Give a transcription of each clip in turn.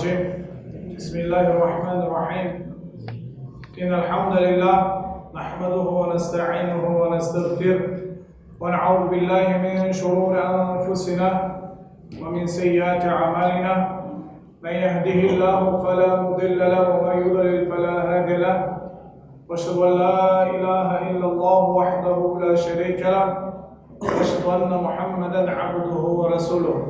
الرجيم. بسم الله الرحمن الرحيم. إن الحمد لله نحمده ونستعينه ونستغفره ونعوذ بالله من شرور أنفسنا ومن سيئات أعمالنا. من يهده الله فلا مضل له ومن يضلل فلا هادي له. وأشهد أن لا إله إلا الله وحده لا شريك له. وأشهد أن محمدا عبده ورسوله.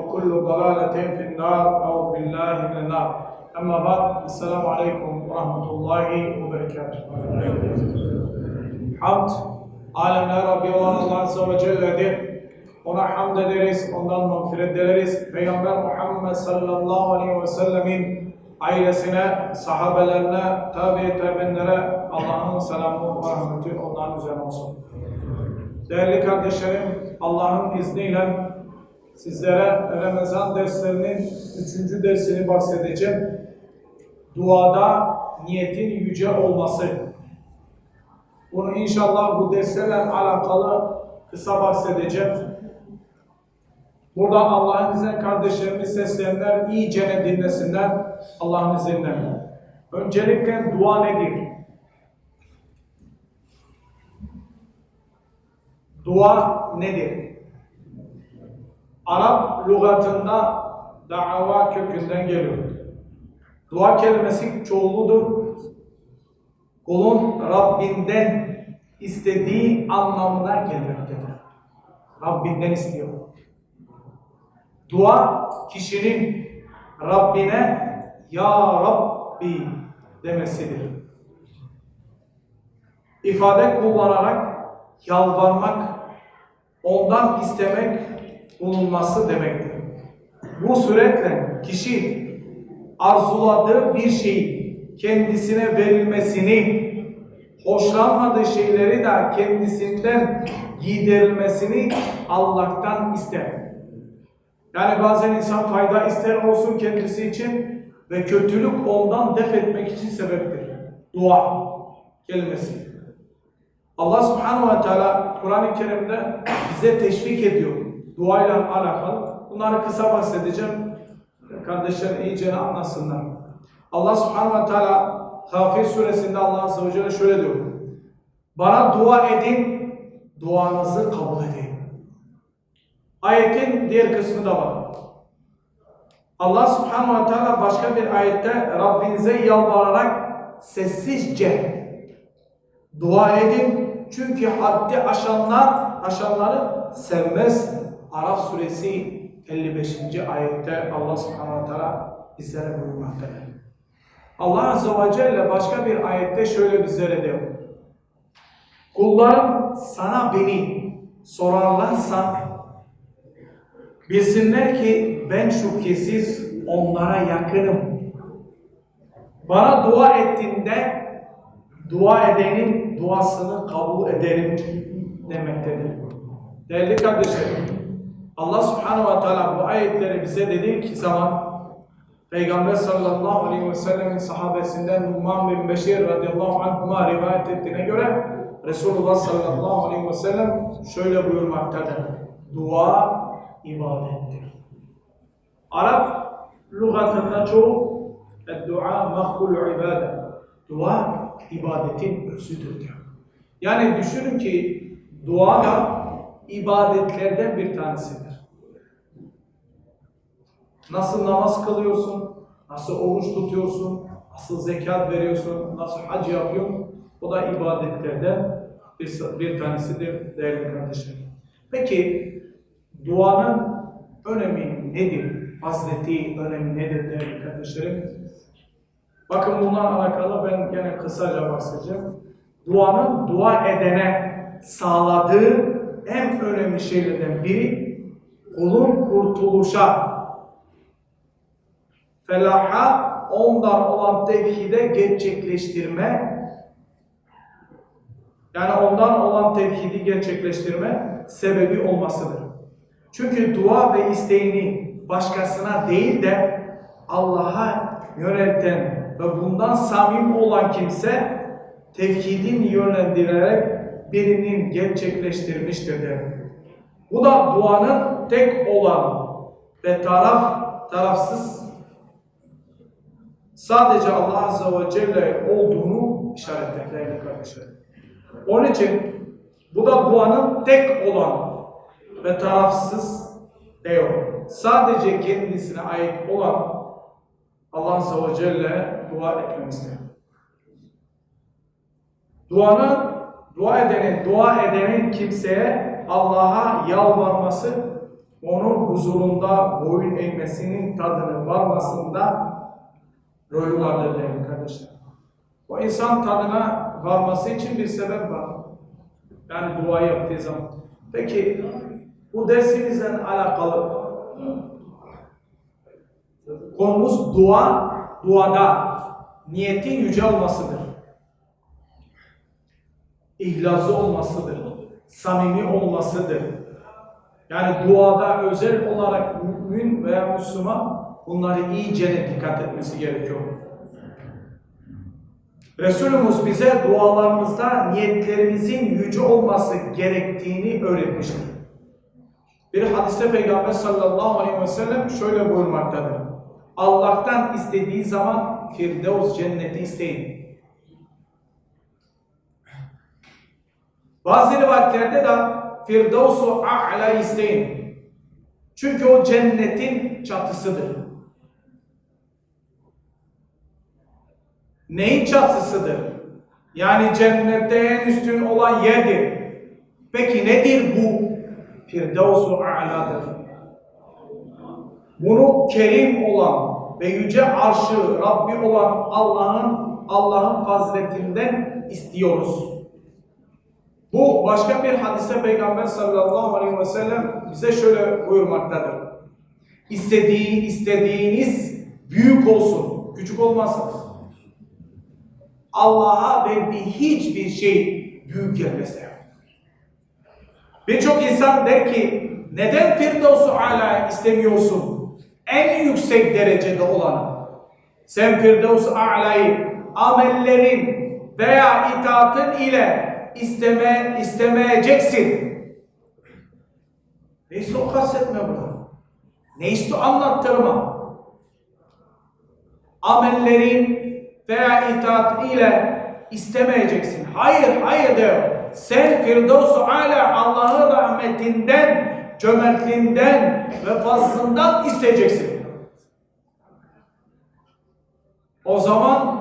وكل ضلالة في النار أو بالله من النار أما بعد السلام عليكم ورحمة الله وبركاته Hamd, alemler Rabbi olan Allah Azze ve Celle'dir. Ona hamd ederiz, ondan mağfiret dileriz. Peygamber Muhammed sallallahu aleyhi ve sellemin ailesine, sahabelerine, tabi tabi'inlere Allah'ın selamı ve rahmeti onların üzerine olsun. Değerli kardeşlerim, Allah'ın izniyle sizlere Ramazan derslerinin üçüncü dersini bahsedeceğim. Duada niyetin yüce olması. Bunu inşallah bu derslerle alakalı kısa bahsedeceğim. Burada Allah'ın izniyle kardeşlerimiz seslenler iyice dinlesinler Allah'ın izniyle. Öncelikle dua nedir? Dua nedir? Arap lügatında dava kökünden geliyor. Dua kelimesi çoğuludur. Kulun Rabbinden istediği anlamına gelmektedir. Rabbinden istiyor. Dua kişinin Rabbine Ya Rabbi demesidir. İfade kullanarak yalvarmak, ondan istemek bulunması demektir. Bu suretle kişi arzuladığı bir şeyi kendisine verilmesini, hoşlanmadığı şeyleri de kendisinden giderilmesini Allah'tan ister. Yani bazen insan fayda ister olsun kendisi için ve kötülük ondan def etmek için sebeptir. Dua kelimesi. Allah subhanahu ve teala Kur'an-ı Kerim'de bize teşvik ediyor. Dua ile alakalı. Bunları kısa bahsedeceğim. Kardeşler iyice anlasınlar. Allah subhanahu ve teala Kafir suresinde Allah azze ve celle şöyle diyor. Bana dua edin, duanızı kabul edin. Ayetin diğer kısmı da var. Allah subhanahu ve teala başka bir ayette Rabbinize yalvararak sessizce dua edin. Çünkü haddi aşanlar, aşanları sevmez. Araf suresi 55. ayette Allah subhanahu teala bizlere buyurmaktadır. Allah Azze ve Celle başka bir ayette şöyle bizlere diyor. Kullarım sana beni sorarlarsa bilsinler ki ben şüphesiz onlara yakınım. Bana dua ettiğinde dua edenin duasını kabul ederim demektedir. Değerli kardeşlerim, Allah Subhanahu ve Teala bu ayetleri bize dedi ki zaman Peygamber sallallahu aleyhi ve sellemin sahabesinden Numan bin Beşir radıyallahu anhuma rivayet ettiğine göre Resulullah sallallahu aleyhi ve sellem şöyle buyurmaktadır. Dua ibadettir. Arap lügatında çoğu dua mahkul ibadet. Dua ibadetin özüdür diyor. Yani düşünün ki dua da ibadetlerden bir tanesidir. Nasıl namaz kılıyorsun, nasıl oruç tutuyorsun, nasıl zekat veriyorsun, nasıl hac yapıyorsun. O da ibadetlerden bir, bir tanesidir değerli kardeşlerim. Peki duanın önemi nedir? Hazreti önemi nedir değerli kardeşlerim? Bakın bundan alakalı ben gene kısaca bahsedeceğim. Duanın dua edene sağladığı en önemli şeylerden biri kulun kurtuluşa, felaha, ondan olan tevhide gerçekleştirme, yani ondan olan tevhidi gerçekleştirme sebebi olmasıdır. Çünkü dua ve isteğini başkasına değil de Allah'a yönelten ve bundan samimi olan kimse tevhidin yönlendirerek birinin gerçekleştirmiştir der. Bu da duanın tek olan ve taraf tarafsız sadece Allah Azze ve Celle olduğunu işaretler değerli kardeşler. Onun için bu da duanın tek olan ve tarafsız değil. Sadece kendisine ait olan Allah Azze ve Celle dua etmemizdir. Duanın, dua edenin, dua edenin kimseye Allah'a yalvarması, onun huzurunda boyun eğmesinin tadını varmasında rolü vardır değerli kardeşler. O insan tadına varması için bir sebep var. Yani dua yaptığı zaman. Peki bu dersimizle alakalı konumuz dua, duada niyetin yüce olmasıdır. İhlası olmasıdır. Samimi olmasıdır. Yani duada özel olarak mümin veya Müslüman bunları iyice dikkat etmesi gerekiyor. Resulümüz bize dualarımızda niyetlerimizin yüce olması gerektiğini öğretmiştir. Bir hadiste Peygamber sallallahu aleyhi ve sellem şöyle buyurmaktadır. Allah'tan istediği zaman Firdevs cenneti isteyin. Bazı rivayetlerde de Firdevs-u A'la isteyin. Çünkü o cennetin çatısıdır. Neyin çatısıdır? Yani cennette en üstün olan yerdir. Peki nedir bu? Firdevs-u A'la'dır. Bunu kerim olan ve yüce arşı Rabbi olan Allah'ın Allah'ın faziletinden istiyoruz. Bu başka bir hadise Peygamber sallallahu aleyhi ve sellem bize şöyle buyurmaktadır. İstediği, istediğiniz büyük olsun, küçük olmasın. Allah'a verdiği hiçbir şey büyük gelmese. Birçok insan der ki, neden Firdevs-u Ala istemiyorsun? En yüksek derecede olanı. Sen Firdevs-u Ala'yı amellerin veya itaatın ile isteme, istemeyeceksin. Neyse o kastetme burada. Neyse anlattırma. Amellerin veya itaat ile istemeyeceksin. Hayır, hayır diyor. Sen Firdevs-u Ala Allah'ın rahmetinden, cömertliğinden ve fazlından isteyeceksin. O zaman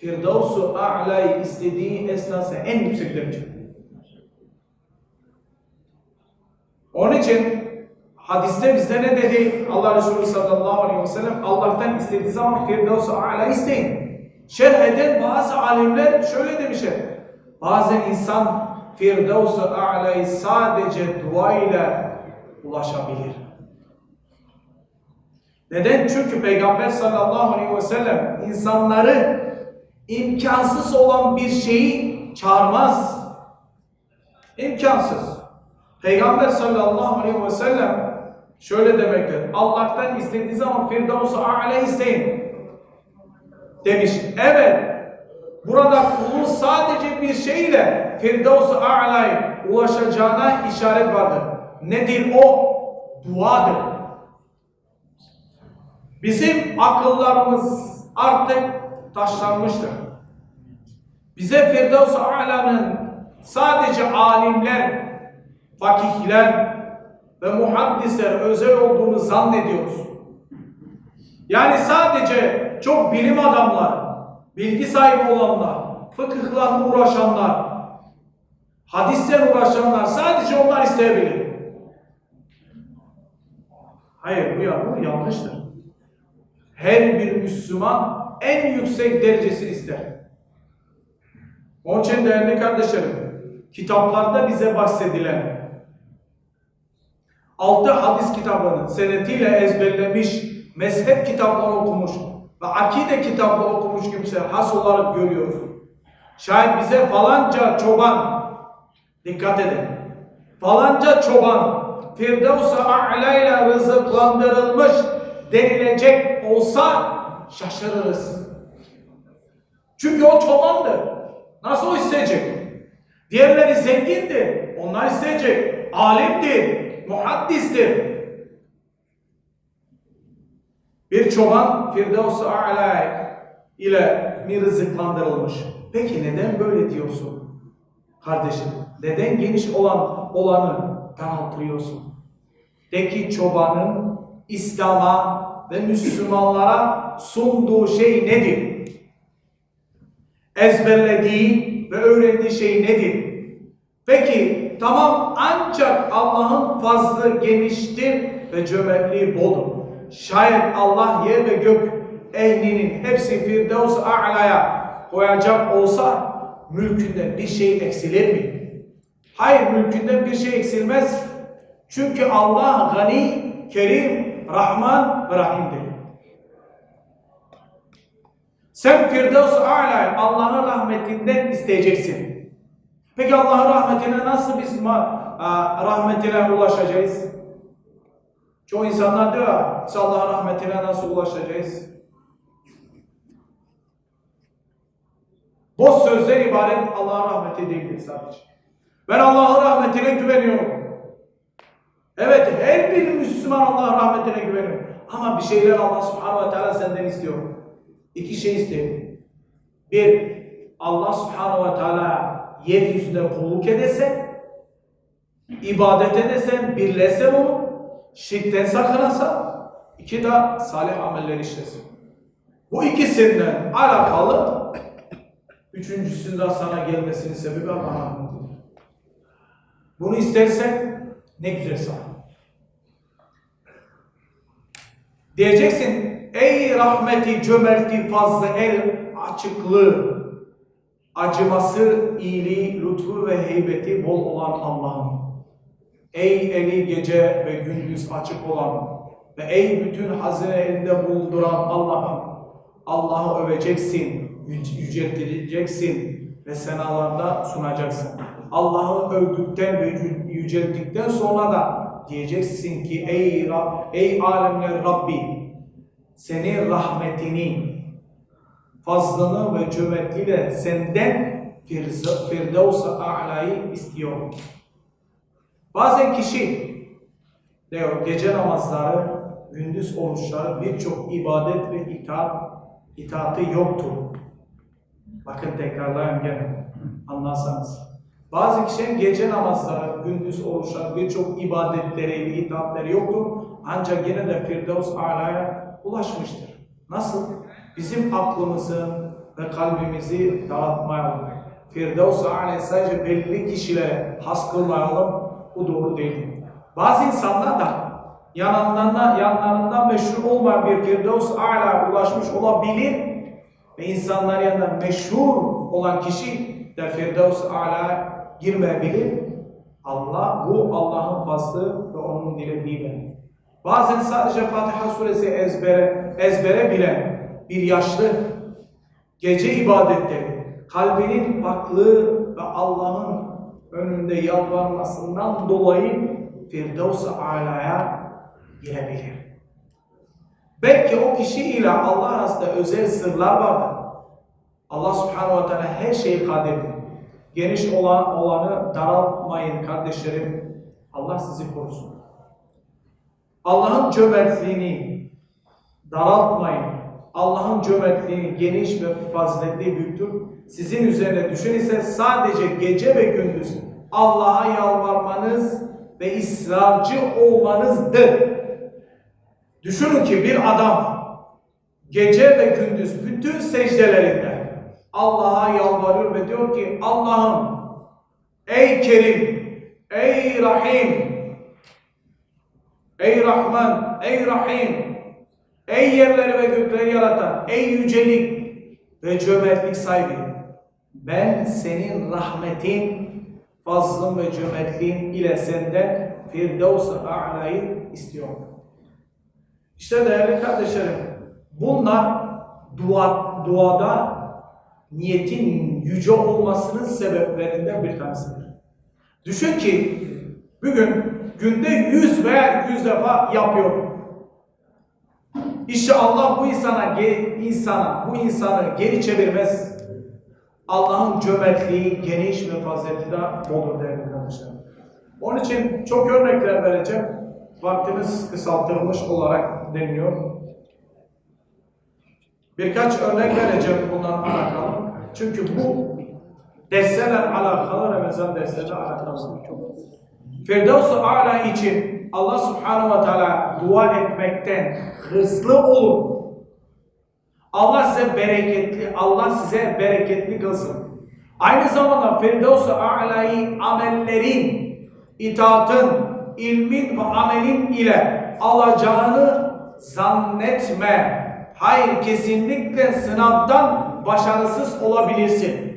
Firdevs-u A'la'yı istediği esnası en yüksek derece. Onun için hadiste bize ne dedi Allah Resulü sallallahu aleyhi ve sellem? Allah'tan istediği zaman Firdevs-u A'la isteyin. Şerh eden bazı alimler şöyle demişler. Bazen insan Firdevs-u A'la'yı sadece dua ile ulaşabilir. Neden? Çünkü Peygamber sallallahu aleyhi ve sellem insanları imkansız olan bir şeyi çağırmaz. İmkansız. Peygamber sallallahu aleyhi ve sellem şöyle demektir. Allah'tan istediği zaman isteyin. Demiş. Evet. Burada kulun sadece bir şeyle Firdevs-i A'la'ya ulaşacağına işaret vardır. Nedir o? Duadır. Bizim akıllarımız artık taşlanmıştır. Bize Firdevs-i A'la'nın sadece alimler, fakihler ve muhaddisler özel olduğunu zannediyoruz. Yani sadece çok bilim adamlar, bilgi sahibi olanlar, fıkıhla uğraşanlar, hadisle uğraşanlar sadece onlar isteyebilir. Hayır bu, ya- bu yanlıştır. Her bir Müslüman en yüksek derecesini ister. Onun için değerli kardeşlerim, kitaplarda bize bahsedilen altı hadis kitabını senetiyle ezberlemiş, mezhep kitapları okumuş ve akide kitapları okumuş kimseler has olarak görüyoruz. Şayet bize falanca çoban, dikkat edin, falanca çoban Firdevs-ı A'la ile rızıklandırılmış denilecek olsa şaşırırız. Çünkü o çobandı. Nasıl o isteyecek? Diğerleri zengindi. Onlar isteyecek. Alimdi. Muhaddistir. Bir çoban Firdevs-ı A'la ile mi rızıklandırılmış? Peki neden böyle diyorsun? Kardeşim, neden geniş olan olanı daraltıyorsun? De ki çobanın İslam'a ve Müslümanlara sunduğu şey nedir? Ezberlediği ve öğrendiği şey nedir? Peki tamam ancak Allah'ın fazlı geniştir ve cömertliği boldur. Şayet Allah yer ve gök ehlinin hepsi Firdevs A'la'ya koyacak olsa mülkünden bir şey eksilir mi? Hayır mülkünden bir şey eksilmez. Çünkü Allah gani, kerim, rahman ve rahimdir. Sen Firdevs A'la Allah'ın rahmetinden isteyeceksin. Peki Allah'ın rahmetine nasıl biz rahmetine ulaşacağız? Çoğu insanlar diyor biz Allah'ın rahmetine nasıl ulaşacağız? Boş sözler ibaret Allah'ın rahmeti değildir sadece. Ben Allah'ın rahmetine güveniyorum. Evet her bir Müslüman Allah'ın rahmetine güveniyor. Ama bir şeyler Allah subhanahu ve teala senden istiyor. İki şey istiyor. Bir, Allah subhanahu ve teala yeryüzünde kulluk edesen, ibadet edesen, birlesen onu, şirkten sakınasa, iki de salih ameller işlesin. Bu ikisinden alakalı üçüncüsünün de sana gelmesinin sebebi Allah'ın. Bunu istersen ne güzel sana. Diyeceksin ey rahmeti, cömerti, fazla el, açıklığı, acıması, iyiliği, lütfu ve heybeti bol olan Allah'ım. Ey eli gece ve gündüz açık olan ve ey bütün hazine elinde bulunduran Allah'ım. Allah'ı öveceksin, yüc- yücelteceksin ve senalarda sunacaksın. Allah'ı övdükten ve yü- yücelttikten sonra da diyeceksin ki ey Rab, ey alemler Rabbi senin rahmetini fazlını ve cömertliğiyle senden Firdevs-ı A'la'yı istiyor. Bazen kişi diyor gece namazları, gündüz oruçları, birçok ibadet ve itaat, itaatı yoktur. Bakın tekrarlayayım gene anlarsanız. Bazı kişinin gece namazları, gündüz oruçları, birçok ibadetleri itaatleri yoktur. Ancak yine de Firdevs Ala'ya ulaşmıştır. Nasıl? Bizim aklımızı ve kalbimizi dağıtmayalım. Firdevs Ala'yı sadece belli kişilere has kılmayalım. Bu doğru değil. Bazı insanlar da yanlarında, yanlarında meşhur olmayan bir Firdevs Ala ulaşmış olabilir ve insanlar yanında meşhur olan kişi de Firdevs Ala girmeyebilir. Allah bu Allah'ın faslı ve onun dilediğiyle. Bazen sadece Fatiha suresi ezbere, ezbere bilen bir yaşlı gece ibadetleri, kalbinin baklığı ve Allah'ın önünde yalvarmasından dolayı Firdevs-i Ala'ya girebilir. Belki o kişi ile Allah arasında özel sırlar vardır. Allah subhanahu ve teala her şeyi kadirdir. Geniş olan olanı daraltmayın kardeşlerim. Allah sizi korusun. Allah'ın cömertliğini daraltmayın. Allah'ın cömertliği geniş ve faziletli büyüktür. Sizin üzerine düşen ise sadece gece ve gündüz Allah'a yalvarmanız ve ısrarcı olmanızdır. Düşünün ki bir adam gece ve gündüz bütün secdelerinde Allah'a yalvarıyor ve diyor ki Allah'ım ey Kerim, ey Rahim, ey Rahman, ey Rahim, ey yerleri ve gökleri yaratan, ey yücelik ve cömertlik sahibi. Ben senin rahmetin, fazlın ve cömertliğin ile senden Firdevs-ı A'la'yı istiyorum. İşte değerli kardeşlerim, bunlar dua, duada niyetin yüce olmasının sebeplerinden bir tanesidir. Düşün ki bugün günde 100 veya 200 defa yapıyor. İşte Allah bu insana, insana, bu insanı geri çevirmez. Allah'ın cömertliği, geniş ve fazileti de boldur değerli kardeşlerim. Onun için çok örnekler vereceğim. Vaktimiz kısaltılmış olarak deniliyor. Birkaç örnek vereceğim bundan alakalı. Çünkü bu derslerle alakalı, Ramazan dersleriyle alakalı. Firdevs-ı A'la için Allah Subhanahu ve Teala dua etmekten hızlı olun. Allah size bereketli, Allah size bereketli kılsın. Aynı zamanda Firdevs-ı A'la'yı amellerin, itaatın, ilmin ve amelin ile alacağını zannetme. Hayır kesinlikle sınavdan başarısız olabilirsin.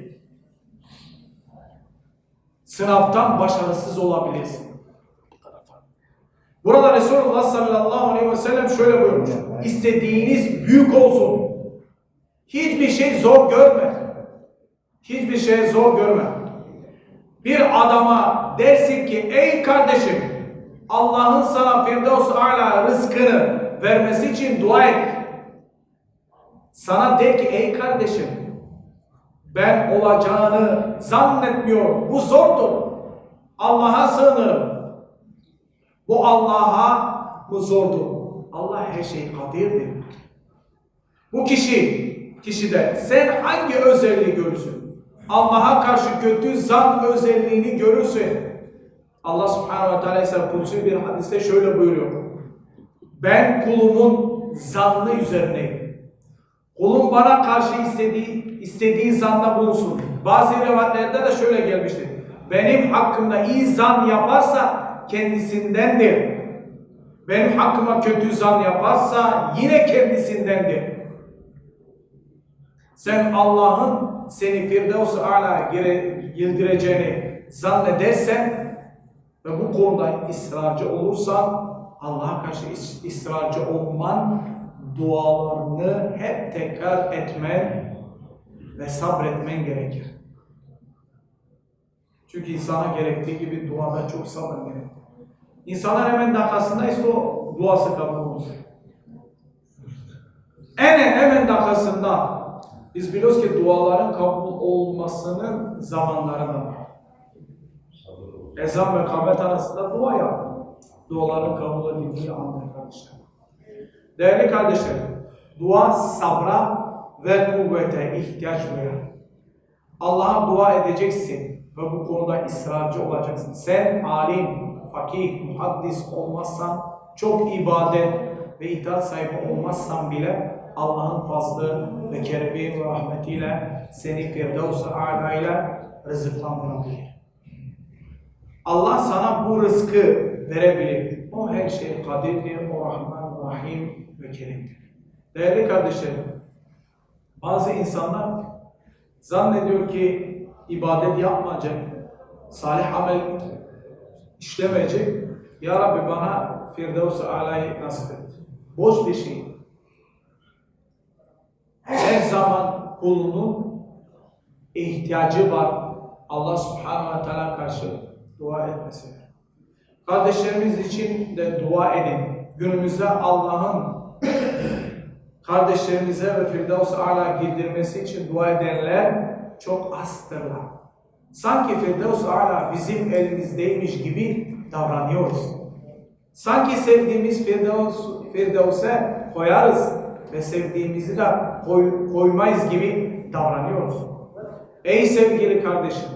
Sınavdan başarısız olabilirsin. Burada Resulullah sallallahu aleyhi ve sellem şöyle buyurmuş. İstediğiniz büyük olsun. Hiçbir şey zor görme. Hiçbir şey zor görme. Bir adama dersin ki ey kardeşim Allah'ın sana Firdevs A'la rızkını vermesi için dua et. Sana de ki ey kardeşim ben olacağını zannetmiyorum. Bu zordur. Allah'a sığınırım. Bu Allah'a bu zordur. Allah her şey kadirdir. Bu kişi, kişide sen hangi özelliği görürsün? Allah'a karşı kötü zan özelliğini görürsün. Allah subhanahu ve teala ise kutsi bir hadiste şöyle buyuruyor. Ben kulumun zannı üzerineyim. Kulum bana karşı istediği, istediği zanda bulunsun. Bazı rivayetlerde de şöyle gelmiştir. Benim hakkımda iyi zan yaparsa kendisindendir. Benim hakkıma kötü zan yaparsa yine kendisindendir. Sen Allah'ın seni Firdevs-i Ala girdireceğini zannedersen ve bu konuda ısrarcı olursan Allah'a karşı ısrarcı olman dualarını hep tekrar etmen ve sabretmen gerekir. Çünkü insana gerektiği gibi duada çok sabır gerekir. İnsanlar hemen dakikasında ise o duası kabul olur. En hemen dakikasında biz biliyoruz ki duaların kabul olmasının zamanları da var. Ezan ve kamet arasında dua yap. Duaların kabul edildiği andır kardeşler. Değerli kardeşlerim, dua sabra ve kuvvete ihtiyaç duyar. Allah'a dua edeceksin ve bu konuda ısrarcı olacaksın. Sen alim, fakih, muhaddis olmazsan, çok ibadet ve itaat sahibi olmazsan bile Allah'ın fazlı ve keremi ve rahmetiyle seni Firdevs-i A'la ile rızıklandırabilir. Allah sana bu rızkı verebilir. O her şeye kadirdir, o Rahman, Rahim ve Kerim'dir. Değerli kardeşlerim, bazı insanlar zannediyor ki ibadet yapmayacak, salih amel işlemeyecek. Ya Rabbi bana Firdevs-i Ala'yı nasip et. Boş bir şey. Her zaman kulunun ihtiyacı var. Allah Subhanahu ve Teala karşı dua etmesine. Kardeşlerimiz için de dua edin. Günümüzde Allah'ın kardeşlerimize ve Firdevs-i Ala girdirmesi için dua edenler çok aztırlar. Sanki Firdevs-i Ala bizim elimizdeymiş gibi davranıyoruz. Sanki sevdiğimiz Firdevs, Firdevs'e koyarız ve sevdiğimizi de koy, koymayız gibi davranıyoruz. Ey sevgili kardeşim,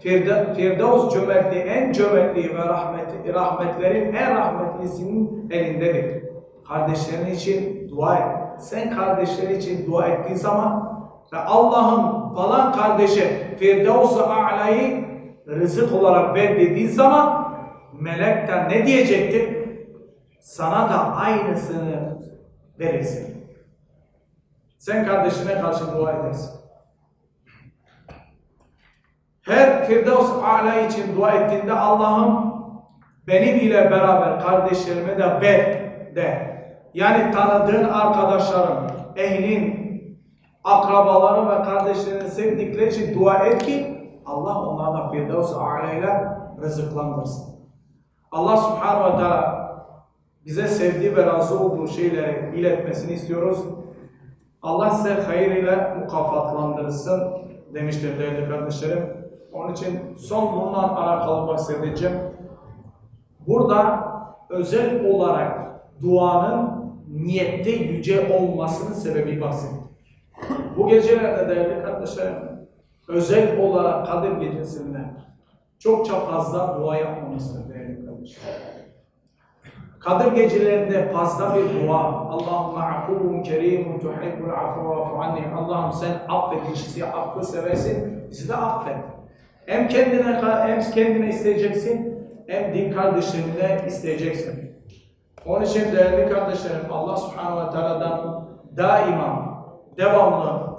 Firde, Firdevs cömertliği en cömertliği ve rahmet, rahmetlerin en rahmetlisinin elindedir. Kardeşlerin için dua et. Sen kardeşlerin için dua ettiğin zaman ve Allah'ın falan kardeşe Firdevs-i A'la'yı rızık olarak ver dediği zaman melekten ne diyecekti? Sana da aynısını verirsin. Sen kardeşine karşı dua edersin. Her Firdevs A'la için dua ettiğinde Allah'ım benim ile beraber kardeşlerime de ver de. Yani tanıdığın arkadaşların, ehlin, akrabaların ve kardeşlerin sevdikleri için dua et ki Allah onlarla Firdevs A'la ile rızıklandırsın. Allah Subhanahu ve Teala bize sevdiği ve razı olduğu şeyleri iletmesini istiyoruz. Allah size hayır ile mukafatlandırsın demiştir değerli kardeşlerim. Onun için son bununla alakalı bahsedeceğim. Burada özel olarak duanın niyette yüce olmasının sebebi bahsettim. Bu gecelerde değerli kardeşlerim özel olarak Kadir gecesinde çokça fazla dua yapmamızdır değerli kardeşlerim. Kadir gecelerinde fazla bir dua. Allahümme afuvun kerimun tuhibbul afwa va'fu anni. Allah'ım sen affedicisi, affı seversin. Bizi de affet. Hem kendine hem kendine isteyeceksin, hem din kardeşlerine isteyeceksin. Onun için değerli kardeşlerim Allah Subhanahu ve Teala'dan daima, devamlı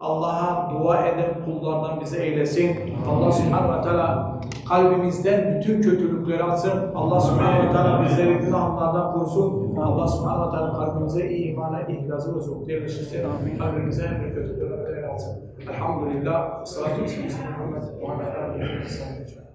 Allah'a dua eden kullardan bizi eylesin. Allah Subhanahu ve Teala kalbimizden bütün kötülükleri atsın. Allah Subhanahu ve Teala bizleri günahlardan korusun. Allah Subhanahu ve Teala kalbimize imana, ihlası ve zuhdu yerleştirsin. Kalbimize en kötülükleri atsın. Elhamdülillah. Salatu ve selamu Muhammed ve sahbihi.